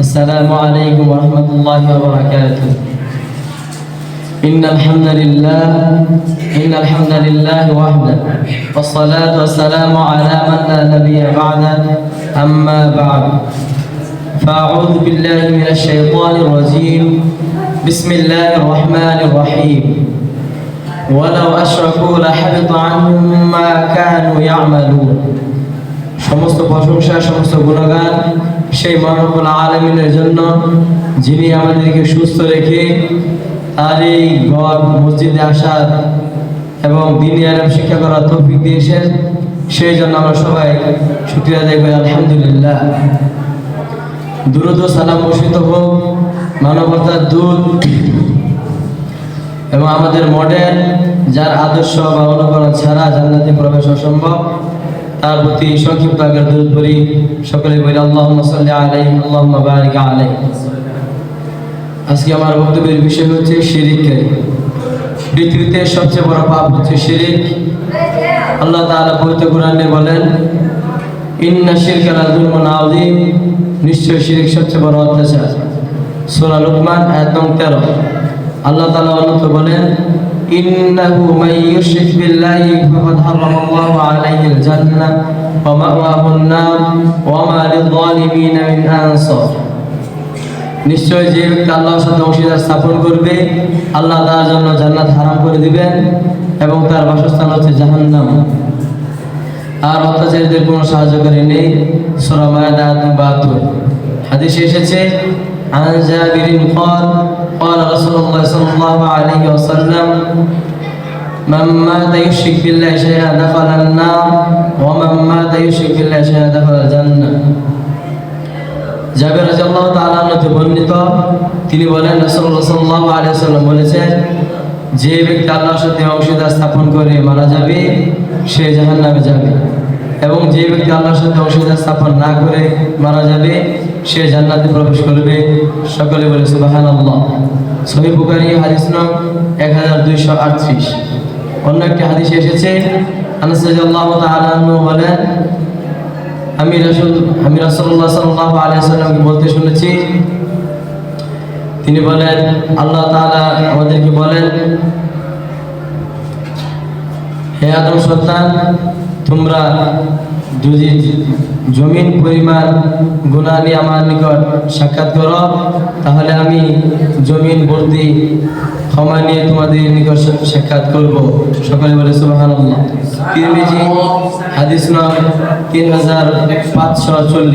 السلام عليكم ورحمة الله وبركاته إن الحمد لله إن الحمد لله وحده والصلاة والسلام على من لا نبي بعده أما بعد فأعوذ بالله من الشيطان الرجيم بسم الله الرحمن الرحيم ولو أشركوا لحبط عنهم ما كانوا يعملون সমস্ত প্রশংসা সমস্ত গুণগান সেই মহানবুল আলমিনের জন্য, যিনি আমাদেরকে সুস্থ রেখে তার এই ঘর, মসজিদে আসার এবং দিনী আরাম শিক্ষা করার তৌফিক দিয়েছেন, সেই জন্য আমরা সবাই শুক্রিয়া দেখবে আলহামদুলিল্লাহ। দুরুদ ও সালাম বর্ষিত হোক, মানবতার দূত এবং আমাদের মডেল, যার আদর্শ বা অনুকরণ ছাড়া জান্নাতে প্রবেশ অসম্ভব। তার প্রতি সংক্ষিপ্ত আকার দূর করি। সকলে বলি আল্লাহ আলাই আল্লাহ আলাই আজকে আমার বক্তব্যের বিষয় হচ্ছে শিরিকের পৃথিবীতে সবচেয়ে বড় পাপ হচ্ছে শিরিক। আল্লাহ তাআলা পবিত্র কোরআনে বলেন, ইন্না শিরকা লাযুলমুন আযীম। নিশ্চয় শিরিক সবচেয়ে বড় অত্যাচার। সূরা লুকমান, আয়াত 13 আল্লাহ তাআলা অন্যত বলেন ইন্নাহু মান ইউশরিক বিল্লাহি ফাকাদ হারামাল্লাহু আলাইহিল জান্নাহ ওয়া মাওয়াহুন নার ওয়া মা লিয-যালিমিন মিন আনসার নিশ্চয় যে ব্যক্তি আল্লাহর সাথে অংশীদার স্থাপন করবে আল্লাহ তার জন্য জান্নাত হারাম করে দিবেন এবং তার বাসস্থান হচ্ছে জাহান্নাম আর অত্যাচারীদের কোনো সাহায্যকারী নেই সূরা মায়দা আয়াত 72 হাদিসে এসেছে عن جابر قال قال رسول الله صلى الله عليه وسلم من مات يشرك بالله شيئا دخل النار ومن مات يشرك بالله شيئا دخل الجنة জাবের রাদিয়াল্লাহু তাআলা হতে বর্ণিত তিনি বলেন রাসূলুল্লাহ সাল্লাল্লাহু আলাইহি ওয়াসাল্লাম বলেছেন যে ব্যক্তি আল্লাহর সাথে অংশীদার স্থাপন করে মারা যাবে সে জাহান্নামে যাবে এবং যে ব্যক্তি আল্লাহর সাথে অংশীদার স্থাপন না করে মারা যাবে সে জান্নাতে প্রবেশ করবে। সকলে বলে, সুবহানাল্লাহ। সহিহ বুখারী হাদিস নং 1238 অন্য একটি হাদিসে এসেছে, আনাস রাদিয়াল্লাহু তাআলা আনহু বলেন, আমি রাসূল, আমি রাসূলুল্লাহ সাল্লাল্লাহু আলাইহি সাল্লামকে বলতে শুনেছি। তিনি বলেন, আল্লাহ তাআলা আমাদেরকে বলেন, হে আদম সন্তান তোমরা যদি জমিন, পরিমাণ গুণা নিয়ে আমার নিকট সাক্ষাৎ করো, তাহলে আমি জমিন, ভর্তি, ক্ষমা নিয়ে তোমাদের নিকট সাক্ষাৎ করব। সকালে বলে সুবহানাল্লাহ। তিরমিজি, হাদিস নয় তিন হাজার পাঁচশো চল্লিশ।